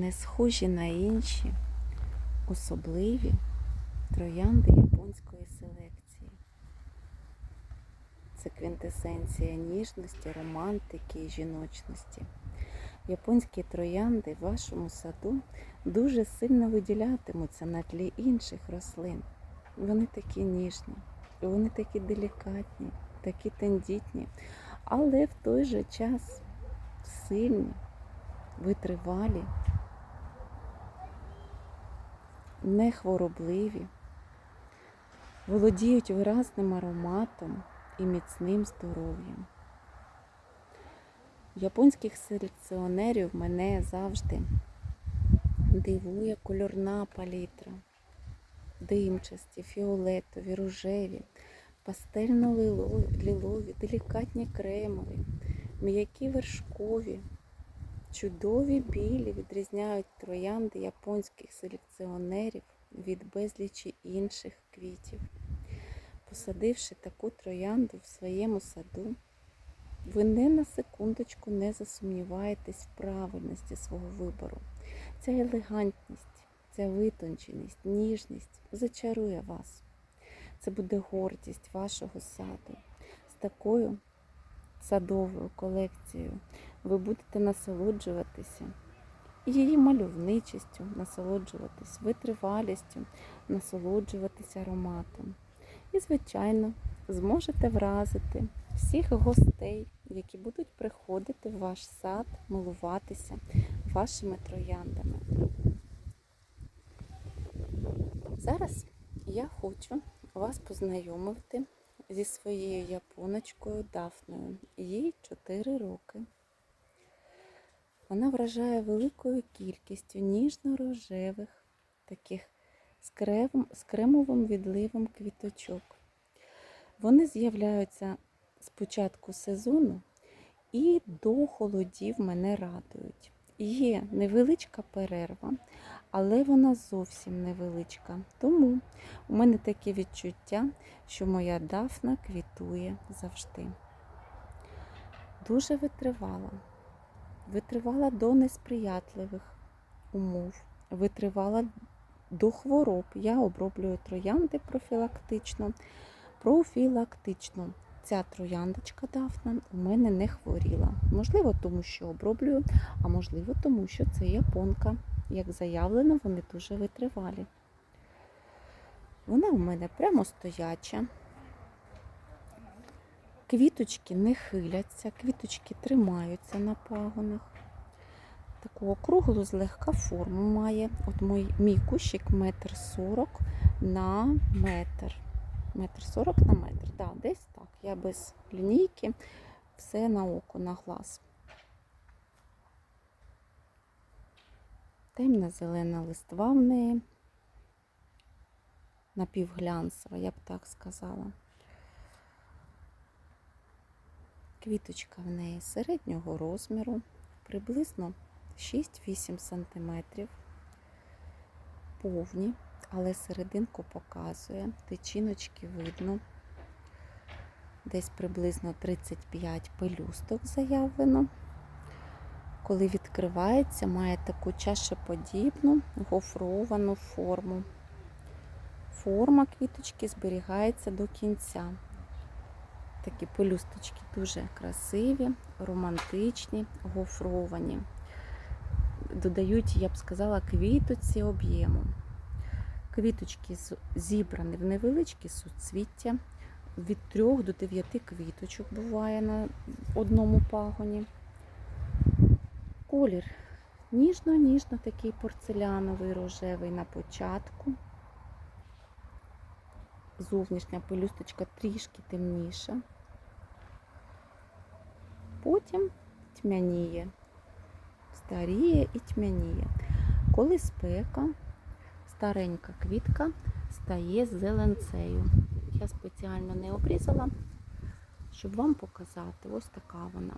не схожі на інші особливі троянди японської селекції. Це квінтесенція ніжності, романтики і жіночності. Японські троянди в вашому саду дуже сильно виділятимуться на тлі інших рослин. Вони такі ніжні, вони такі делікатні, такі тендітні, але в той же час сильні, витривалі, нехворобливі, володіють виразним ароматом і міцним здоров'ям. Японських селекціонерів мене завжди дивує кольорна палітра, димчасті, фіолетові, рожеві, пастельно-лілові, делікатні кремові, м'які вершкові, чудові білі відрізняють троянди японських селекціонерів від безлічі інших квітів. Посадивши таку троянду в своєму саду, ви не на секундочку не засумніваєтесь в правильності свого вибору. Ця елегантність, ця витонченість, ніжність зачарує вас. Це буде гордість вашого саду. З такою садовою колекцією ви будете насолоджуватися її мальовничістю, насолоджуватись витривалістю, насолоджуватися ароматом. І, звичайно, зможете вразити всіх гостей, які будуть приходити в ваш сад, милуватися вашими трояндами. Зараз я хочу вас познайомити зі своєю японочкою Дафною. Їй 4 роки. Вона вражає великою кількістю ніжно-рожевих, таких з крем- з кремовим відливом квіточок. Вони з'являються з початку сезону і до холодів мене радують. Є невеличка перерва, але вона зовсім невеличка. Тому у мене таке відчуття, що моя дафна квітує завжди. Дуже витривала. Витривала до несприятливих умов, витривала до хвороб. Я оброблюю троянди профілактично. Профілактично. Ця трояндочка дафна у мене не хворіла. Можливо, тому що оброблюю, а можливо, тому що це японка. Як заявлено, вони дуже витривалі. Вона у мене прямо стояча. Квіточки не хиляться, квіточки тримаються на пагонах. Таку округлу злегка форму має. От мій, мій кущик метр сорок на метр. Метр сорок на метр. Да, десь так. Я без лінійки, все на око, на глаз. Темна зелена листва в неї. Напівглянцева, я б так сказала. Квіточка в неї середнього розміру, приблизно 6-8 см. Повні, але серединку показує, тичиночки видно. Десь приблизно 35 пелюсток заявлено. Коли відкривається, має таку чашеподібну гофровану форму. Форма квіточки зберігається до кінця. Такі пелюсточки дуже красиві, романтичні, гофровані. Додають, я б сказала, квітоці об'єму. Квіточки зібрані в невеличкі суцвіття. Від 3 до 9 квіточок буває на одному пагоні. Колір ніжно-ніжно такий порцеляновий рожевий на початку. Зовнішня пелюсточка трішки темніша. Потім тьмяніє, старіє і тьмяніє. Коли спека, старенька квітка стає зеленцею. Я спеціально не обрізала, щоб вам показати. Ось така вона.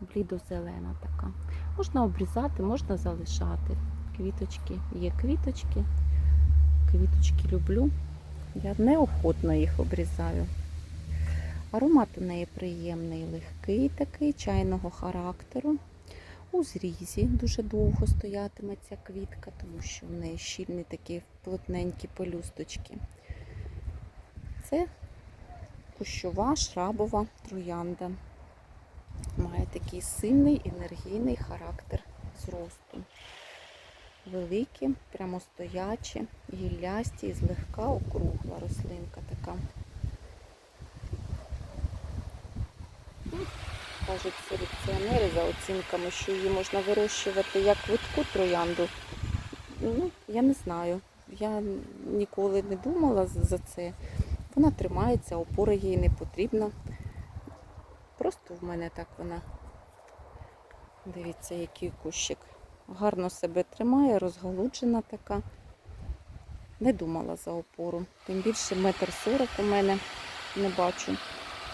Блідо-зелена така. Можна обрізати, можна залишати. Квіточки є квіточки. Квіточки люблю. Я неохотно їх обрізаю. Аромат у неї приємний, легкий такий, чайного характеру. у зрізі дуже довго стоятиме ця квітка, тому що в неї щільні такі плотненькі пелюсточки. Це кущова шрабова троянда. Має такий сильний енергійний характер зросту. Великі, прямостоячі, гіллясті і злегка округла рослинка така. Кажуть селекціонери за оцінками, що її можна вирощувати як квитку троянду. Ну, я не знаю. Я ніколи не думала за це. Вона тримається, опора їй не потрібна. Просто в мене так вона. Дивіться, який кущик. Гарно себе тримає, розгалуджена така. Не думала за опору. Тим більше метр сорок у мене не бачу.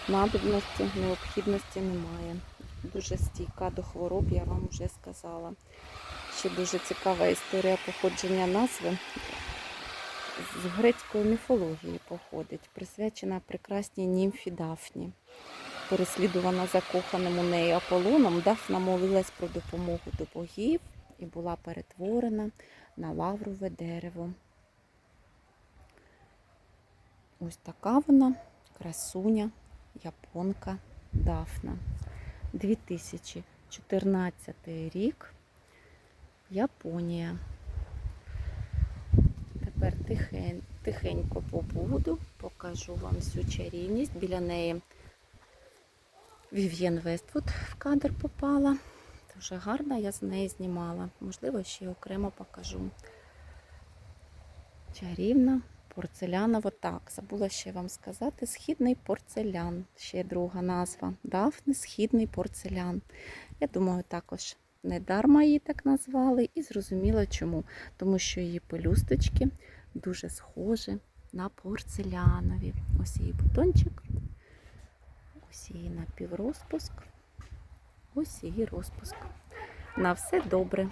Надобності, необхідності немає. Дуже стійка до хвороб, я вам вже сказала. Ще дуже цікава історія походження назви. З грецької міфології походить, присвячена прекрасній німфі Дафні. Переслідувана закоханим у неї Аполлоном, Дафна молилась про допомогу до богів і була перетворена на лаврове дерево. Ось така вона, красуня, японка Дафна. 2014 рік. Японія. Тепер тихень, тихенько побуду, покажу вам всю чарівність. Біля неї Вів'єн Вествуд в кадр попала. Дуже гарна, я з неї знімала. Можливо, ще окремо покажу. Чарівна порцелянова. Так, забула ще вам сказати, східний порцелян. Ще друга назва. Дафни східний порцелян. Я думаю, також не дарма її так назвали, і зрозуміла чому. Тому що її пелюсточки дуже схожі на порцелянові. Ось її бутончик, ось її напіврозпуск, ось її розпуск. На все добре.